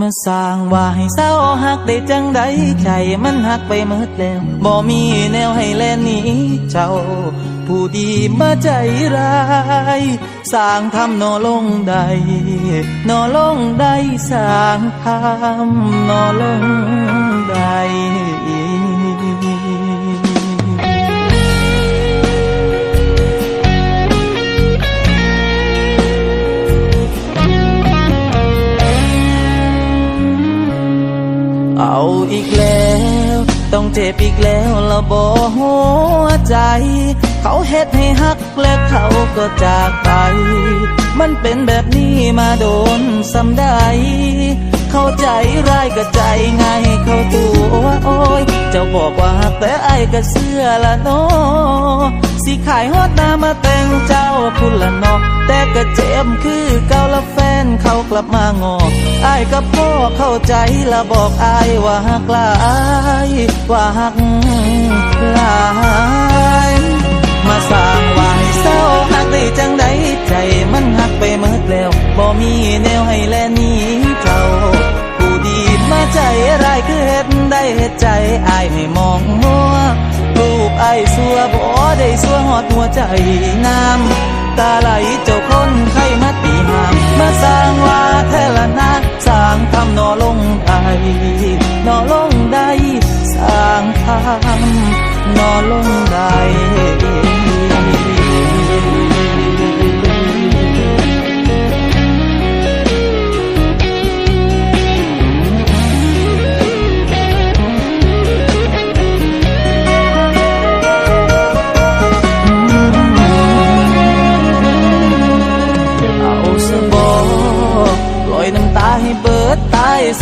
มื่อสร้างว่าให้เศร้าหักได้จังใดใจมันหักไปหมดแล้ว บ่มีแนวให้แลหนี้เจ้า ผู้ดีมาใจร้ายสร้างทำนอลงใดนอลงใดสร้างทำนอลงใด เอาอีกแล้ว ต้องเจ็บอีกแล้วละบอหัวใจ เขาเฮ็ดให้ฮักและเขาก็จากไป มันเป็นแบบนี้มาโดนสำได้ เข้าใจร้ายก็ใจไงเข้าตัวโอ้ย เจ้าบอกว่าฮักแต่ไอ้ก็เสื้อละเนาะ สิขายฮอดน้ามาแต่งเจ้าพุ่นละนาะแต่ก็เจ็บคือเก่าละแฟนเขากลับมางอกไอ้ายกับพ่อเข้าใจละบอกไอ้ายว่าฮักลายว่าฮักลายมาสร้างว่าให้เศร้าหักได้จังใดใจมันหักไปเมิดแล้วบ่มีแนวให้แลนี้เจ้าผู้ดีมาใจร้ายคือเฮ็ดได้เฮ็ดใจอายให้มองมัวรู ไอ้สัวบ่ได้สัวหอดหัวใจน้ำตาไหลเจ้าคนใครมาตีหามมาสร้างว่าแทละนะสร้างทำนอลงได้นอลงได้สร้างทำนอลง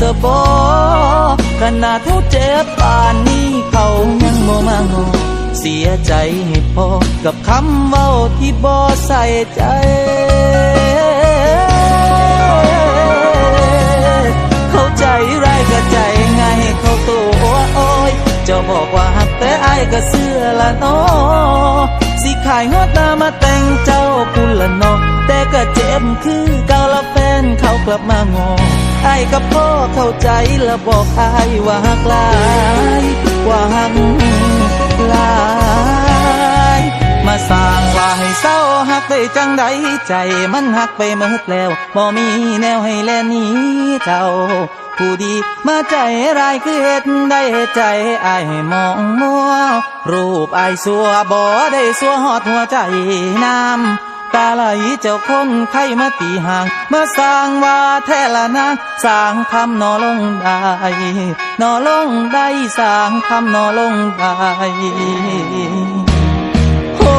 สบอขนาดเท่าเจ็บป่านนี้เขายังโมมางอเสียใจให้พอกับคำเว้าที่บ่ใส่ใจเข้าใจไรก็ใจง่ายเข้าตัวโอ้ยจ้าบอกว่าหักแต่ไอายก็เสื้อละนาะสิขายฮอดหน้ามาแต่งเจ้าพุ่นละนาะแต่ก็เจ็บคือเก่าละแฟนเขา กลับมางอไอ้กับพ่อเข้าใจและบอกไอายว่าหักลายว่าหักลาย มาสร้างว่าให้เศร้าหักได้จังใดใจมันหักไปหมดแล้วบ่มีแนวให้แลนี้เจ้า ผู้ดีมาใจร้ายคือเฮ็ดได้ใจไอ้มองมัวรูปไอายสัวบ่ได้สัวหอดหัวใจน้ำาไหลเจ้าคนไข้มาตีห่างมาสร้างว่าแท้ละนะสร้างทำนอลงได้นอลงได้สร้างทำนอลงได้โอ้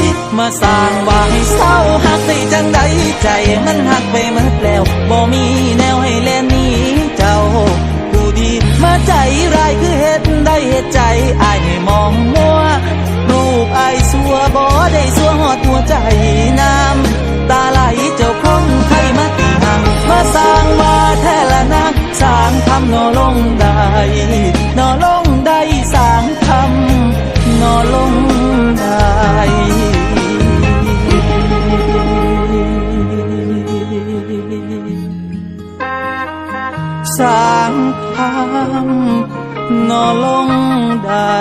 ยมาสร้างว่าให้เศร้าหักได้จังใดใจมันหักไปหมดแล้วบ่มีแนวให้แลหนี้เจ้าผู้ดีมาใจร้ายคือเฮ็ดได้เฮ็ดใจอายให้มองมัว น้ำตาไหลเจ้าคงใครมาตีห่างมาสร้างว่าแท้ละนะสร้างทำนอลงได้นอลงได้สร้างทำนอลงได้สร้างทำนอลงได้